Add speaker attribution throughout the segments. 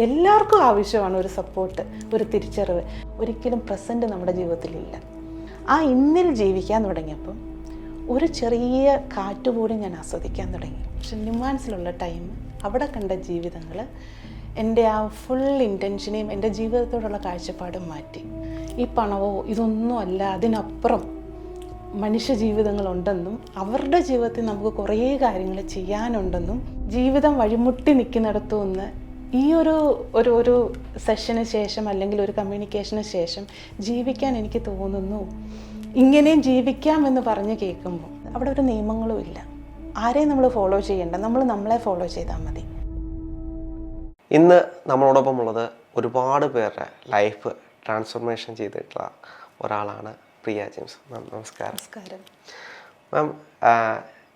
Speaker 1: എല്ലാവർക്കും ആവശ്യമാണ് ഒരു സപ്പോർട്ട് ഒരു തിരിച്ചറിവ്. ഒരിക്കലും പ്രസന്റ് നമ്മുടെ ജീവിതത്തിലില്ല. ആ ഇന്നിൽ ജീവിക്കാൻ തുടങ്ങിയപ്പം ഒരു ചെറിയ കാറ്റ് പോലും ഞാൻ ആസ്വദിക്കാൻ തുടങ്ങി. പക്ഷെ ന്യൂമാൻസിലുള്ള ടൈം അവിടെ കണ്ട ജീവിതങ്ങൾ എന്റെ ആ ഫുൾ ഇന്റൻഷനെയും എന്റെ ജീവിതത്തോടുള്ള കാഴ്ചപ്പാടും മാറ്റി. ഈ പണവോ ഇതൊന്നും അല്ല അതിനപ്പുറം മനുഷ്യ ജീവിതങ്ങളുണ്ടെന്നും അവരുടെ ജീവിതത്തിൽ നമുക്ക് കുറേ കാര്യങ്ങൾ ചെയ്യാനുണ്ടെന്നും ജീവിതം വഴിമുട്ടി നിൽക്കുന്നിടത്തു നിന്ന് ഈ ഒരു ഒരു ഒരു സെഷന് ശേഷം അല്ലെങ്കിൽ ഒരു കമ്മ്യൂണിക്കേഷന് ശേഷം ജീവിക്കാൻ എനിക്ക് തോന്നുന്നു. ഇങ്ങനെയും ജീവിക്കാമെന്ന് പറഞ്ഞ് കേൾക്കുമ്പോൾ അവിടെ ഒരു നിയമങ്ങളും ഇല്ല. ആരെയും നമ്മൾ ഫോളോ ചെയ്യേണ്ട നമ്മൾ നമ്മളെ ഫോളോ ചെയ്താൽ മതി.
Speaker 2: ഇന്ന് നമ്മളോടൊപ്പം ഉള്ളത് ഒരുപാട് പേരുടെ ലൈഫ് ട്രാൻസ്ഫോർമേഷൻ ചെയ്തിട്ടുള്ള ഒരാളാണ് പ്രിയ ജെയിംസ്. മാം നമസ്കാരം.
Speaker 1: നമസ്കാരം.
Speaker 2: മാം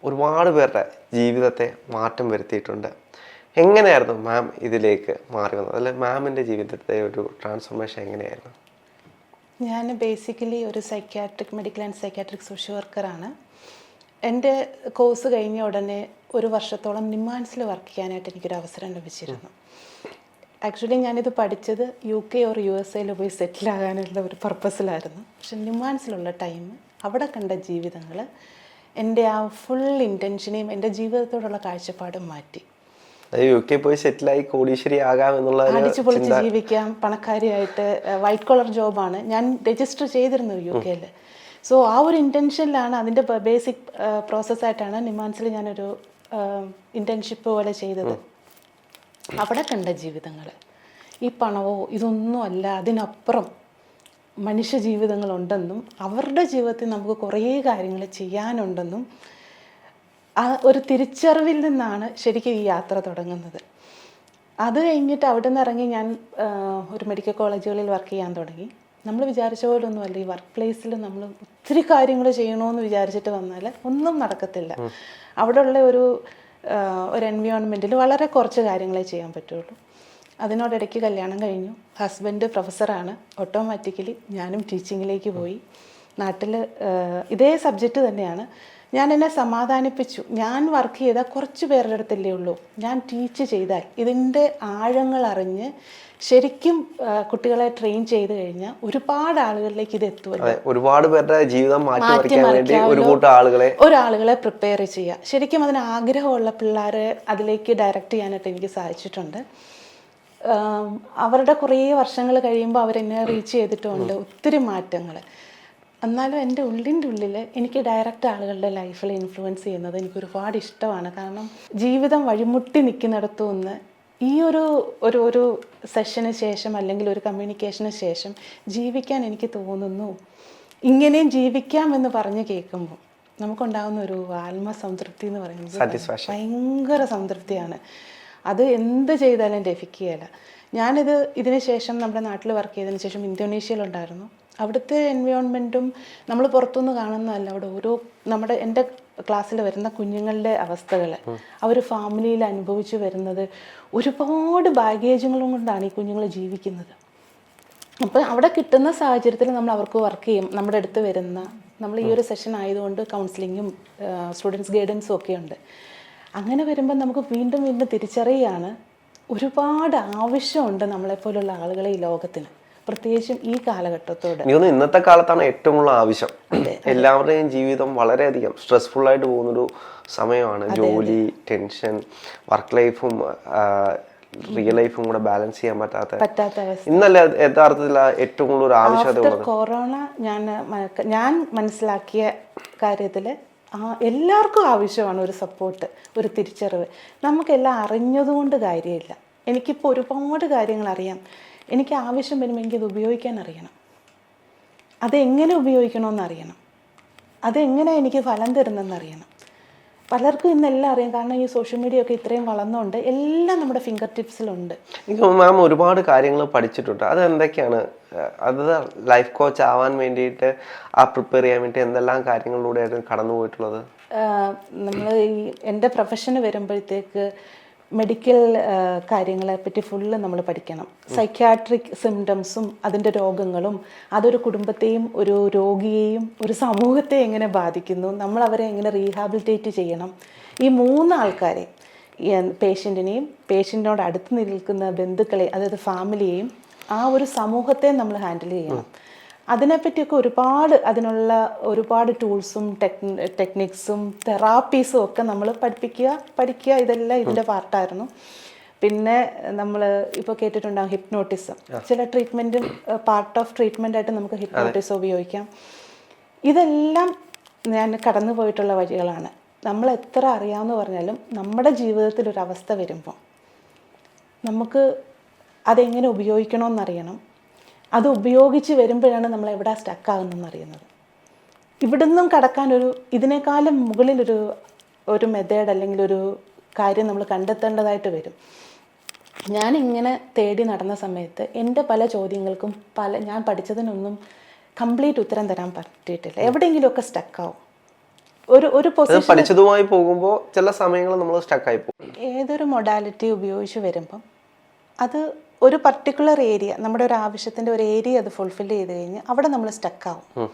Speaker 2: ഒരുപാട് പേരുടെ ജീവിതത്തെ മാറ്റം വരുത്തിയിട്ടുണ്ട്. എങ്ങനെയായിരുന്നു മാം ഇതിലേക്ക് മാറി വന്നത്? അല്ലെ മാമിന്റെ ജീവിതത്തെ ഒരു ട്രാൻസ്ഫോർമേഷൻ എങ്ങനെയായിരുന്നു?
Speaker 1: ഞാൻ ബേസിക്കലി ഒരു psychiatric medical and psychiatric social വർക്കറാണ് എന്റെ കോഴ്സ് കഴിഞ്ഞ ഉടനെ ഒരു വർഷത്തോളം നിമാൻസിൽ വർക്ക് ചെയ്യാനായിട്ട് എനിക്കൊരു അവസരം ലഭിച്ചിരുന്നു. ആക്ച്വലി ഞാനിത് പഠിച്ചത് U K or U S എയിൽ പോയി സെറ്റിൽ ആകാനുള്ള ഒരു പർപ്പസിലായിരുന്നു പക്ഷെ നിമാൻസിലുള്ള ടൈം അവിടെ കണ്ട ജീവിതങ്ങൾ എന്റെ ആ ഫുൾ ഇന്റൻഷനെയും എന്റെ ജീവിതത്തോടുള്ള കാഴ്ചപ്പാടും മാറ്റി.
Speaker 2: യു കെ പോയി സെറ്റിലായി കോടീശ്വരി ആകാം എന്നുള്ള ഒരു
Speaker 1: അടിച്ചു പൊളിച്ച് ജീവിക്കാം. പണക്കാരിയായിട്ട് വൈറ്റ് കോളർ ജോബാണ് ഞാൻ രജിസ്റ്റർ ചെയ്തിരുന്നു യു കെയിൽ സോ ആ ഒരു ഇന്റൻഷനിലാണ് അതിന്റെ ബേസിക് പ്രോസസ്സായിട്ടാണ് നിമാൻസിൽ ഞാനൊരു ഇന്റേൺഷിപ്പ് പോലെ ചെയ്തത്. അവിടെ കണ്ട ജീവിതങ്ങൾ ഈ പണവോ ഇതൊന്നും അല്ല. അതിനപ്പുറം മനുഷ്യ ജീവിതങ്ങളുണ്ടെന്നും അവരുടെ ജീവിതത്തിൽ നമുക്ക് കുറേ കാര്യങ്ങൾ ചെയ്യാനുണ്ടെന്നും ആ ഒരു തിരിച്ചറിവിൽ നിന്നാണ് ശരിക്കും ഈ യാത്ര തുടങ്ങുന്നത്. അത് കഴിഞ്ഞിട്ട് അവിടെ നിന്ന് ഇറങ്ങി ഞാൻ ഒരു മെഡിക്കൽ കോളേജുകളിൽ വർക്ക് ചെയ്യാൻ തുടങ്ങി. നമ്മൾ വിചാരിച്ച പോലെ ഒന്നുമല്ല ഈ വർക്ക് പ്ലേസിൽ നമ്മൾ ഒത്തിരി കാര്യങ്ങൾ ചെയ്യണമെന്ന് വിചാരിച്ചിട്ട് വന്നാൽ ഒന്നും നടക്കത്തില്ല. അവിടെയുള്ള ഒരു ഒരു എൻവയോൺമെന്റിൽ വളരെ കുറച്ച് കാര്യങ്ങളെ ചെയ്യാൻ പറ്റുള്ളൂ. അതിനോടിടയ്ക്ക് കല്യാണം കഴിഞ്ഞു. ഹസ്ബൻഡ് പ്രൊഫസറാണ് ഓട്ടോമാറ്റിക്കലി ഞാനും ടീച്ചിങ്ങിലേക്ക് പോയി. നാട്ടിൽ ഇതേ സബ്ജക്റ്റ് തന്നെയാണ്. ഞാൻ എന്നെ സമാധാനിപ്പിച്ചു. ഞാൻ വർക്ക് ചെയ്ത കുറച്ച് പേരുടെ അടുത്തല്ലേ ഉള്ളൂ. ഞാൻ ടീച്ച് ചെയ്താൽ ഇതിന്റെ ആഴങ്ങൾ അറിഞ്ഞ് ശരിക്കും കുട്ടികളെ ട്രെയിൻ ചെയ്ത് കഴിഞ്ഞാൽ ഒരുപാട് ആളുകളിലേക്ക് ഇത് എത്തുമല്ലോ.
Speaker 2: ഒരുപാട് പേരുടെ ജീവിതം വേണ്ടി ഒരു കൂട്ടം ആളുകളെ
Speaker 1: ഒരാളുകളെ പ്രിപ്പയർ ചെയ്യുക ശരിക്കും അതിന് ആഗ്രഹമുള്ള പിള്ളേരെ അതിലേക്ക് ഡയറക്റ്റ് ചെയ്യാനായിട്ട് എനിക്ക് സാധിച്ചിട്ടുണ്ട്. അവരുടെ കുറേ വർഷങ്ങൾ കഴിയുമ്പോൾ അവരെന്നെ റീച്ച് ചെയ്തിട്ടുമുണ്ട് ഒത്തിരി മാറ്റങ്ങൾ. എന്നാലും എന്റെ ഉള്ളിന്റെ ഉള്ളിൽ എനിക്ക് ഡയറക്റ്റ് ആളുകളുടെ ലൈഫിൽ ഇൻഫ്ലുവൻസ് ചെയ്യുന്നത് എനിക്ക് ഒരുപാട് ഇഷ്ടമാണ്. കാരണം ജീവിതം വഴിമുട്ടി നിൽക്കുന്നിടത്തു നിന്ന് ഈ ഒരു ഒരു ഒരു സെഷന് ശേഷം അല്ലെങ്കിൽ ഒരു കമ്മ്യൂണിക്കേഷന് ശേഷം ജീവിക്കാൻ എനിക്ക് തോന്നുന്നു. ഇങ്ങനെയും ജീവിക്കാമെന്ന് പറഞ്ഞ് കേൾക്കുമ്പോൾ നമുക്കുണ്ടാകുന്ന ഒരു ആത്മസംതൃപ്തി എന്ന് പറയുന്നത്. ഭയങ്കര സംതൃപ്തിയാണ്. അത് എന്ത് ചെയ്താലും ലഭിക്കുകയില്ല. ഞാനിത് ഇതിന് ശേഷം നമ്മുടെ നാട്ടിൽ വർക്ക് ചെയ്തതിന് ശേഷം ഇന്തോനേഷ്യയിലുണ്ടായിരുന്നു. അവിടുത്തെ എൻവയോൺമെന്റും നമ്മൾ പുറത്തുനിന്ന് കാണുന്നതല്ല. അവിടെ ഓരോ നമ്മുടെ എന്റെ ക്ലാസ്സിൽ വരുന്ന കുഞ്ഞുങ്ങളുടെ അവസ്ഥകൾ അവർ ഫാമിലിയിൽ അനുഭവിച്ച് വരുന്നത് ഒരുപാട് ബാഗേജുകളും കൊണ്ടാണ് ഈ കുഞ്ഞുങ്ങൾ ജീവിക്കുന്നത്. അപ്പോൾ അവിടെ കിട്ടുന്ന സാഹചര്യത്തിൽ നമ്മൾ അവർക്ക് വർക്ക് ചെയ്യും. നമ്മുടെ അടുത്ത് വരുന്ന നമ്മൾ ഈ ഒരു സെഷൻ ആയതുകൊണ്ട് കൗൺസിലിങ്ങും സ്റ്റുഡൻസ് ഗൈഡൻസും ഒക്കെ ഉണ്ട്. അങ്ങനെ വരുമ്പോൾ നമുക്ക് വീണ്ടും വീണ്ടും തിരിച്ചറിയാണ് ഒരുപാട് ആവശ്യമുണ്ട് നമ്മളെപ്പോലുള്ള ആളുകളെ ഈ ലോകത്തിന്. പ്രത്യേകിച്ചും ഈ കാലഘട്ടത്തോട്.
Speaker 2: ഇന്നത്തെ കാലത്താണ് ഏറ്റവും കൂടുതൽ ആവശ്യം. എല്ലാവരുടെയും ജീവിതം വളരെയധികം സ്ട്രെസ്ഫുൾ ആയിട്ട് പോകുന്നൊരു സമയമാണ്. ജോലി ടെൻഷൻ വർക്ക് ലൈഫും റിയൽ ലൈഫും കൂടെ ബാലൻസ് ചെയ്യാൻ പറ്റാത്ത
Speaker 1: അവസ്ഥ.
Speaker 2: യഥാർത്ഥത്തിൽ ഏറ്റവും കൂടുതൽ ഒരു ആവശ്യകത
Speaker 1: കൊറോണ ഞാൻ ഞാൻ മനസ്സിലാക്കിയ കാര്യത്തിൽ എല്ലാവർക്കും ആവശ്യമാണ് ഒരു സപ്പോർട്ട് ഒരു തിരിച്ചറിവ്. നമുക്കെല്ലാം അറിഞ്ഞതുകൊണ്ട് കാര്യമില്ല. എനിക്കിപ്പോൾ ഒരുപാട് കാര്യങ്ങൾ അറിയാം എനിക്ക് ആവശ്യം വരുമ്പോൾ എനിക്കത് ഉപയോഗിക്കാൻ അറിയണം. അതെങ്ങനെ ഉപയോഗിക്കണമെന്ന് അറിയണം. അതെങ്ങനെ എനിക്ക് ഫലം തരുന്നെന്ന് അറിയണം. പലർക്കും ഇന്നെല്ലാം അറിയാം. കാരണം ഈ സോഷ്യൽ മീഡിയ ഒക്കെ ഇത്രയും വളർന്നുകൊണ്ട് എല്ലാം നമ്മുടെ ഫിംഗർ ടിപ്സിലുണ്ട്
Speaker 2: എനിക്ക് മാം ഒരുപാട് കാര്യങ്ങൾ പഠിച്ചിട്ടുണ്ട്. അത് എന്തൊക്കെയാണ് അത് ലൈഫ് കോച്ച് ആവാൻ വേണ്ടിയിട്ട് ആ പ്രിപ്പയർ ചെയ്യാൻ വേണ്ടി എന്തെല്ലാം കാര്യങ്ങളിലൂടെയായിരുന്നു കടന്നു പോയിട്ടുള്ളത്
Speaker 1: നമ്മൾ ഈ എന്റെ പ്രൊഫഷന് വരുമ്പോഴത്തേക്ക് മെഡിക്കൽ കാര്യങ്ങളെ പറ്റി ഫുള്ള് നമ്മൾ പഠിക്കണം. സൈക്യാട്രിക് സിംറ്റംസും അതിന്റെ രോഗങ്ങളും അതൊരു കുടുംബത്തെയും ഒരു രോഗിയെയും ഒരു സമൂഹത്തെ എങ്ങനെ ബാധിക്കുന്നു നമ്മൾ അവരെ എങ്ങനെ റീഹാബിലിറ്റേറ്റ് ചെയ്യണം. ഈ മൂന്ന് ആൾക്കാരെ പേഷ്യന്റിനെയും പേഷ്യന്റിനോട് അടുത്ത് നിൽക്കുന്ന ബന്ധുക്കളെ അതായത് ഫാമിലിയെയും ആ ഒരു സമൂഹത്തെ നമ്മൾ ഹാൻഡിൽ ചെയ്യണം. അതിനെപ്പറ്റിയൊക്കെ ഒരുപാട് അതിനുള്ള ഒരുപാട് ടൂൾസും ടെക് ടെക്നിക്സും തെറാപ്പീസും ഒക്കെ നമ്മൾ പഠിപ്പിക്കുക പഠിക്കുക ഇതെല്ലാം ഇതിന്റെ പാർട്ടായിരുന്നു. പിന്നെ നമ്മൾ ഇപ്പോൾ കേട്ടിട്ടുണ്ടാകും ഹിപ്നോട്ടിസം. ചില ട്രീറ്റ്മെന്റും പാർട്ട് ഓഫ് ട്രീറ്റ്മെന്റ് ആയിട്ട് നമുക്ക് ഹിപ്നോട്ടിസം ഉപയോഗിക്കാം. ഇതെല്ലാം ഞാൻ കടന്നു പോയിട്ടുള്ള വഴികളാണ്. നമ്മൾ എത്ര അറിയാമെന്ന് പറഞ്ഞാലും നമ്മുടെ ജീവിതത്തിൽ ഒരു അവസ്ഥ വരുമ്പോൾ നമുക്ക് അതെങ്ങനെ ഉപയോഗിക്കണമെന്നറിയണം അത് ഉപയോഗിച്ച് വരുമ്പോഴാണ് നമ്മൾ എവിടെ സ്റ്റക്കാകുന്നതെന്ന് അറിയുന്നത്. ഇവിടുന്നും കടക്കാൻ ഒരു ഇതിനേക്കാളും മുകളിലൊരു ഒരു മെത്തേഡ് അല്ലെങ്കിൽ ഒരു കാര്യം നമ്മൾ കണ്ടെത്തേണ്ടതായിട്ട് വരും. ഞാൻ ഇങ്ങനെ തേടി നടന്ന സമയത്ത് എന്റെ പല ചോദ്യങ്ങൾക്കും പല ഞാൻ പഠിച്ചതിനൊന്നും കംപ്ലീറ്റ് ഉത്തരം തരാൻ പറ്റിയിട്ടില്ല. എവിടെയെങ്കിലുമൊക്കെ സ്റ്റക്കാവും ഒരു ഒരു
Speaker 2: പഠിച്ചതുമായി പോകുമ്പോൾ ചില സമയങ്ങളിൽ നമ്മൾ സ്റ്റക്കായി പോകും.
Speaker 1: ഏതൊരു മൊഡാലിറ്റി ഉപയോഗിച്ച് വരുമ്പം അത് ഒരു പർട്ടിക്കുലർ ഏരിയ നമ്മുടെ ഒരു ആവശ്യത്തിന്റെ ഒരു ഏരിയ അത് ഫുൾഫിൽ ചെയ്ത് കഴിഞ്ഞ് അവിടെ നമ്മൾ സ്റ്റക്കാവും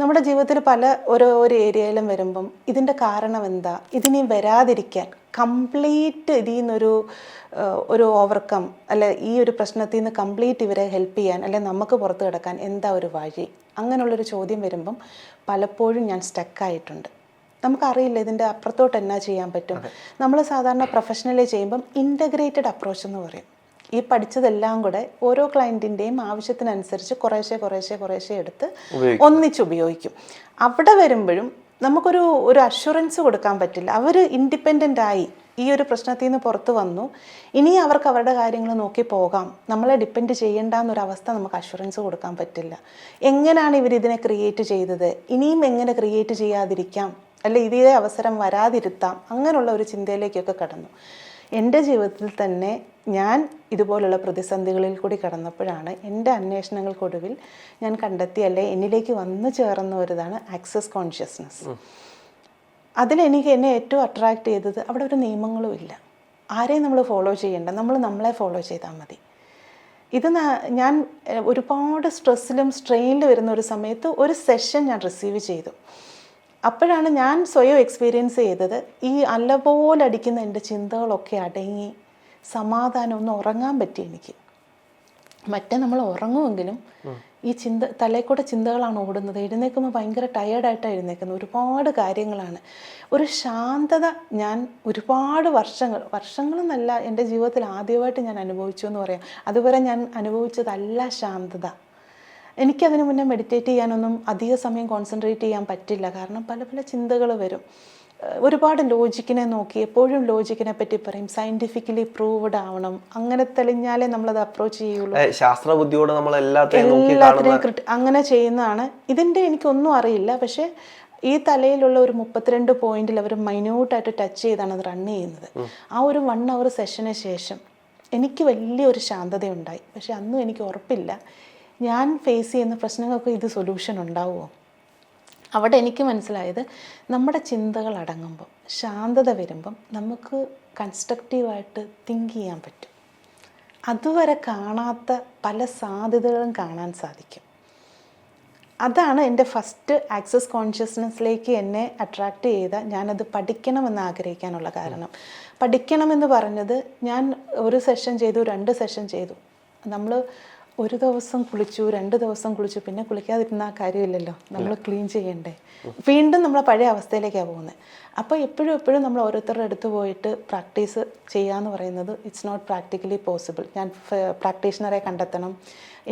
Speaker 1: നമ്മുടെ ജീവിതത്തിൽ പല ഓരോ ഒരു ഏരിയയിലും വരുമ്പം ഇതിന്റെ കാരണം എന്താ? ഇതിനി വരാതിരിക്കാൻ കംപ്ലീറ്റ് ഇതിൽ നിന്നൊരു ഒരു ഓവർകം അല്ലെ ഈ ഒരു പ്രശ്നത്തിൽ നിന്ന് കംപ്ലീറ്റ് ഇവരെ ഹെൽപ്പ് ചെയ്യാൻ അല്ലെ നമുക്ക് പുറത്ത് കിടക്കാൻ എന്താ ഒരു വഴി? അങ്ങനെയുള്ളൊരു ചോദ്യം വരുമ്പം പലപ്പോഴും ഞാൻ സ്റ്റക്കായിട്ടുണ്ട് നമുക്കറിയില്ല ഇതിന്റെ അപ്പുറത്തോട്ട് എന്നാ ചെയ്യാൻ പറ്റും. നമ്മൾ സാധാരണ പ്രൊഫഷണലി ചെയ്യുമ്പം ഇന്റഗ്രേറ്റഡ് അപ്രോച്ച് എന്ന് പറയും. ഈ പഠിച്ചതെല്ലാം കൂടെ ഓരോ ക്ലയന്റിന്റെയും ആവശ്യത്തിനനുസരിച്ച് കുറേശ്ശെ കുറേശ്ശെ കുറേശ്ശെ എടുത്ത് ഒന്നിച്ച് ഉപയോഗിക്കും. അവിടെ വരുമ്പോഴും നമുക്കൊരു ഒരു അഷുറൻസ് കൊടുക്കാൻ പറ്റില്ല. അവർ ഇൻഡിപെൻഡന്റ് ആയി ഈ ഒരു പ്രശ്നത്തിൽ നിന്ന് പുറത്തു വന്നു. ഇനി അവർക്ക് അവരുടെ കാര്യങ്ങൾ നോക്കി പോകാം. നമ്മളെ ഡിപ്പെൻഡ് ചെയ്യേണ്ട എന്നൊരവസ്ഥ നമുക്ക് അഷുറൻസ് കൊടുക്കാൻ പറ്റില്ല. എങ്ങനെയാണ് ഇവർ ഇതിനെ ക്രിയേറ്റ് ചെയ്തത്? ഇനിയും എങ്ങനെ ക്രിയേറ്റ് ചെയ്യാതിരിക്കാം? അല്ലെ ഇതേ അവസരം വരാതിരുത്താം? അങ്ങനെയുള്ള ഒരു ചിന്തയിലേക്കൊക്കെ കടന്നു. എന്റെ ജീവിതത്തിൽ തന്നെ ഞാൻ ഇതുപോലുള്ള പ്രതിസന്ധികളിൽ കൂടി കടന്നപ്പോഴാണ് എന്റെ അന്വേഷണങ്ങൾക്കൊടുവിൽ ഞാൻ കണ്ടെത്തിയ അല്ലെ എന്നിലേക്ക് വന്നു ചേർന്ന ഒരുതാണ് ആക്സസ് കോൺഷ്യസ്നസ്. അതിലെനിക്ക് എന്നെ ഏറ്റവും അട്രാക്ട് ചെയ്തത് അവിടെ ഒരു നിയമങ്ങളും ഇല്ല. ആരെയും നമ്മൾ ഫോളോ ചെയ്യേണ്ട നമ്മൾ നമ്മളെ ഫോളോ ചെയ്താൽ മതി. ഇത് ഞാൻ ഒരുപാട് സ്ട്രെസ്സിലും സ്ട്രെയിനിലും വരുന്ന ഒരു സമയത്ത് ഒരു സെഷൻ ഞാൻ റിസീവ് ചെയ്തു. അപ്പോഴാണ് ഞാൻ സ്വയം എക്സ്പീരിയൻസ് ചെയ്തത് ഈ അല്ലപോലെ അടിക്കുന്ന എന്റെ ചിന്തകളൊക്കെ അടങ്ങി സമാധാനം ഒന്ന് ഉറങ്ങാൻ പറ്റി എനിക്ക്. മറ്റേ നമ്മൾ ഉറങ്ങുമെങ്കിലും ഈ ചിന്ത തലയിൽ കൂടെ ചിന്തകളാണ് ഓടുന്നത്. എഴുന്നേൽക്കുമ്പോൾ ഭയങ്കര ടയേർഡായിട്ടാണ് എഴുന്നേക്കുന്നത് ഒരുപാട് കാര്യങ്ങളാണ്. ഒരു ശാന്തത ഞാൻ ഒരുപാട് വർഷങ്ങൾ വർഷങ്ങളെന്നല്ല എന്റെ ജീവിതത്തിൽ ആദ്യമായിട്ട് ഞാൻ അനുഭവിച്ചു എന്ന് പറയാം. അതുവരെ ഞാൻ അനുഭവിച്ചതല്ല ശാന്തത. എനിക്കതിന് മുന്നേ മെഡിറ്റേറ്റ് ചെയ്യാനൊന്നും അധിക സമയം കോൺസെൻട്രേറ്റ് ചെയ്യാൻ പറ്റില്ല. കാരണം പല പല ചിന്തകൾ വരും. ഒരുപാട് ലോജിക്കിനെ നോക്കി എപ്പോഴും ലോജിക്കിനെ പറ്റി പറയും. സയന്റിഫിക്കലി പ്രൂവ്ഡ് ആവണം. അങ്ങനെ തെളിഞ്ഞാലേ നമ്മളത് അപ്രോച്ച് ചെയ്യുള്ളൂ.
Speaker 2: ശാസ്ത്രബുദ്ധിയോട് ശാസ്ത്ര ബുദ്ധിയോടെ നമ്മൾ
Speaker 1: എല്ലാത്തിനെയും അങ്ങനെ ചെയ്യുന്നതാണ്. ഇതിന്റെ എനിക്കൊന്നും അറിയില്ല. പക്ഷേ ഈ തലയിലുള്ള ഒരു മുപ്പത്തിരണ്ട് പോയിന്റിൽ അവർ മൈന്യൂട്ടായിട്ട് ടച്ച് ചെയ്താണ് അത് റൺ ചെയ്യുന്നത്. ആ ഒരു വൺ അവർ സെഷന് ശേഷം എനിക്ക് വലിയൊരു ശാന്തതയുണ്ടായി. പക്ഷെ അന്നും എനിക്ക് ഉറപ്പില്ല. ഞാൻ ഫേസ് ചെയ്യുന്ന പ്രശ്നങ്ങൾക്ക് ഇത് സൊല്യൂഷൻ ഉണ്ടാവുമോ? അവിടെ എനിക്ക് മനസ്സിലായത് നമ്മുടെ ചിന്തകൾ അടങ്ങുമ്പം ശാന്തത വരുമ്പം നമുക്ക് കൺസ്ട്രക്റ്റീവായിട്ട് തിങ്ക് ചെയ്യാൻ പറ്റും. അതുവരെ കാണാത്ത പല സാധ്യതകളും കാണാൻ സാധിക്കും. അതാണ് എന്റെ ഫസ്റ്റ് ആക്സസ് കോൺഷ്യസ്നെസ്സിലേക്ക് എന്നെ അട്രാക്റ്റ് ചെയ്ത ഞാനത് പഠിക്കണമെന്ന് ആഗ്രഹിക്കാനുള്ള കാരണം. പഠിക്കണമെന്ന് പറഞ്ഞത് ഞാൻ ഒരു സെഷൻ ചെയ്തു രണ്ട് സെഷൻ ചെയ്തു. നമ്മൾ ഒരു ദിവസം കുളിച്ചു രണ്ട് ദിവസം കുളിച്ചു പിന്നെ കുളിക്കാതിരുന്ന ആ കാര്യമില്ലല്ലോ. നമ്മൾ ക്ലീൻ ചെയ്യണ്ടേ. വീണ്ടും നമ്മൾ പഴയ അവസ്ഥയിലേക്കാണ് പോകുന്നത് അപ്പോൾ എപ്പോഴും എപ്പോഴും നമ്മൾ ഓരോരുത്തരുടെ അടുത്ത് പോയിട്ട് പ്രാക്ടീസ് ചെയ്യാന്ന് പറയുന്നത് ഇറ്റ്സ് നോട്ട് പ്രാക്ടിക്കലി പോസിബിൾ ഞാൻ പ്രാക്ടീഷണറെ കണ്ടെത്തണം.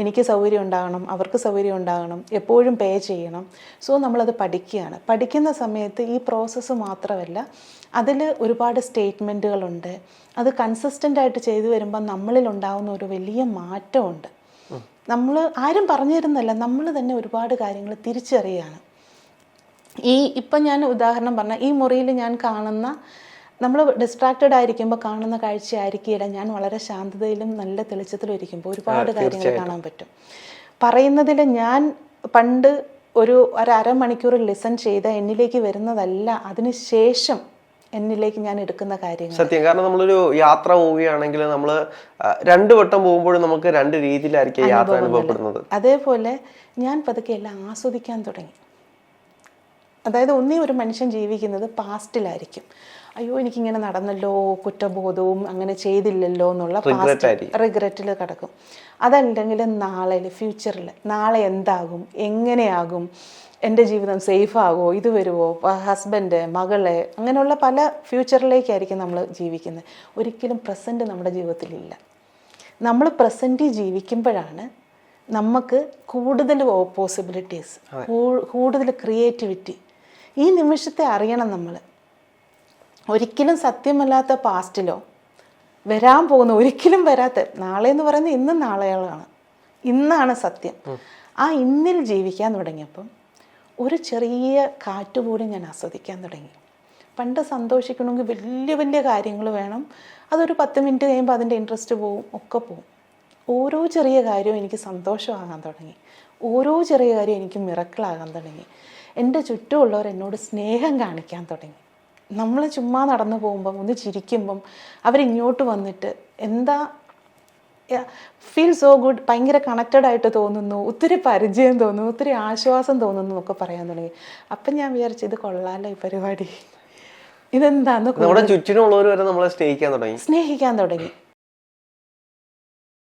Speaker 1: എനിക്ക് സൗകര്യം ഉണ്ടാകണം അവർക്ക് സൗകര്യം ഉണ്ടാകണം എപ്പോഴും പേ ചെയ്യണം. സോ നമ്മളത് പഠിക്കുകയാണ്. പഠിക്കുന്ന സമയത്ത് ഈ പ്രോസസ്സ് മാത്രമല്ല അതിൽ ഒരുപാട് സ്റ്റേറ്റ്മെന്റുകളുണ്ട് അത് കൺസിസ്റ്റന്റ് ആയിട്ട് ചെയ്തു വരുമ്പോൾ നമ്മളിൽ ഉണ്ടാകുന്ന ഒരു വലിയ മാറ്റമുണ്ട്. നമ്മൾ ആരും പറഞ്ഞു തരുന്നല്ല നമ്മൾ തന്നെ ഒരുപാട് കാര്യങ്ങൾ തിരിച്ചറിയുകയാണ് ഈ ഇപ്പം ഞാൻ ഉദാഹരണം പറഞ്ഞ ഈ മുറിയിൽ ഞാൻ കാണുന്ന നമ്മൾ ഡിസ്ട്രാക്റ്റഡ് ആയിരിക്കുമ്പോൾ കാണുന്ന കാഴ്ചയായിരിക്കില്ല. ഞാൻ വളരെ ശാന്തതയിലും നല്ല തെളിച്ചത്തിലും ഇരിക്കുമ്പോൾ ഒരുപാട് കാര്യങ്ങൾ കാണാൻ പറ്റും. പറയുന്നതിൽ ഞാൻ പണ്ട് ഒരു ഒരു അരമണിക്കൂർ ലിസൺ ചെയ്ത എന്നിലേക്ക് വരുന്നതല്ല. അതിന് ശേഷം എന്നിലേക്ക് ഞാൻ എടുക്കുന്ന കാര്യങ്ങൾ.
Speaker 2: സത്യം. കാരണം നമ്മളൊരു യാത്ര പോവുകയാണെങ്കിൽ നമ്മൾ രണ്ടു വട്ടം പോകുമ്പോഴും നമുക്ക് രണ്ട് രീതിയിലായിരിക്കും യാത്ര അനുഭവപ്പെടുന്നത്.
Speaker 1: അതേപോലെ ഞാൻ പതുക്കെ എല്ലാം ആസ്വദിക്കാൻ തുടങ്ങി. അതായത് ഒന്നേ ഒരു മനുഷ്യൻ ജീവിക്കുന്നത് പാസ്റ്റിലായിരിക്കും. അയ്യോ എനിക്കിങ്ങനെ നടന്നല്ലോ കുറ്റബോധവും അങ്ങനെ ചെയ്തില്ലല്ലോ എന്നുള്ള. റിഗ്രറ്റിൽ കിടക്കും. അതല്ലെങ്കിൽ നാളെ ഫ്യൂച്ചറിൽ നാളെ എന്താകും എങ്ങനെയാകും എന്റെ ജീവിതം സേഫ് ആകുമോ ഇത് വരുമോ ഹസ്ബൻഡ് മകൾ അങ്ങനെയുള്ള പല ഫ്യൂച്ചറിലേക്കായിരിക്കും നമ്മൾ ജീവിക്കുന്നത്. ഒരിക്കലും പ്രസന്റ് നമ്മുടെ ജീവിതത്തിലില്ല. നമ്മൾ പ്രസന്റിൽ ജീവിക്കുമ്പോഴാണ് നമുക്ക് കൂടുതൽ പോസിബിലിറ്റീസ് കൂടുതൽ ക്രിയേറ്റിവിറ്റി ഈ നിമിഷത്തെ അറിയണം നമ്മൾ ഒരിക്കലും സത്യമല്ലാത്ത പാസ്റ്റിലോ വരാൻ പോകുന്ന ഒരിക്കലും വരാത്ത നാളെ എന്ന് പറയുന്നത് ഇന്നും നാളെകളാണ് ഇന്നാണ് സത്യം. ആ ഇന്നിൽ ജീവിക്കാൻ തുടങ്ങിയപ്പം ഒരു ചെറിയ കാറ്റ് പോലും ഞാൻ ആസ്വദിക്കാൻ തുടങ്ങി. പണ്ട് സന്തോഷിക്കണമെങ്കിൽ വലിയ വലിയ കാര്യങ്ങൾ വേണം. അതൊരു പത്ത് മിനിറ്റ് കഴിയുമ്പോൾ അതിന്റെ ഇൻട്രസ്റ്റ് പോവും ഒക്കെ പോവും. ഓരോ ചെറിയ കാര്യവും എനിക്ക് സന്തോഷമാകാൻ തുടങ്ങി. ഓരോ ചെറിയ കാര്യവും എനിക്ക് മിറക്കിളാകാൻ തുടങ്ങി. എന്റെ ചുറ്റുമുള്ളവർ എന്നോട് സ്നേഹം കാണിക്കാൻ തുടങ്ങി. നമ്മൾ ചുമ്മാ നടന്നു പോകുമ്പം ഒന്ന് ചിരിക്കുമ്പം അവരിങ്ങോട്ട് വന്നിട്ട് എന്താ ഫീൽ സോ ഗുഡ് ഭയങ്കര കണക്റ്റഡ് ആയിട്ട് തോന്നുന്നു ഒത്തിരി പരിചയം തോന്നുന്നു ഒത്തിരി ആശ്വാസം തോന്നുന്നു എന്നൊക്കെ പറയാൻ തുടങ്ങി. അപ്പം ഞാൻ വിചാരിച്ചു ഇത് കൊള്ളാലോ ഈ പരിപാടി. ഇതെന്താന്ന്
Speaker 2: നമ്മുടെ ചുറ്റിനുള്ളവർ വരെ നമ്മളെ സ്നേഹിക്കാൻ തുടങ്ങി.
Speaker 1: സ്നേഹിക്കാൻ തുടങ്ങി.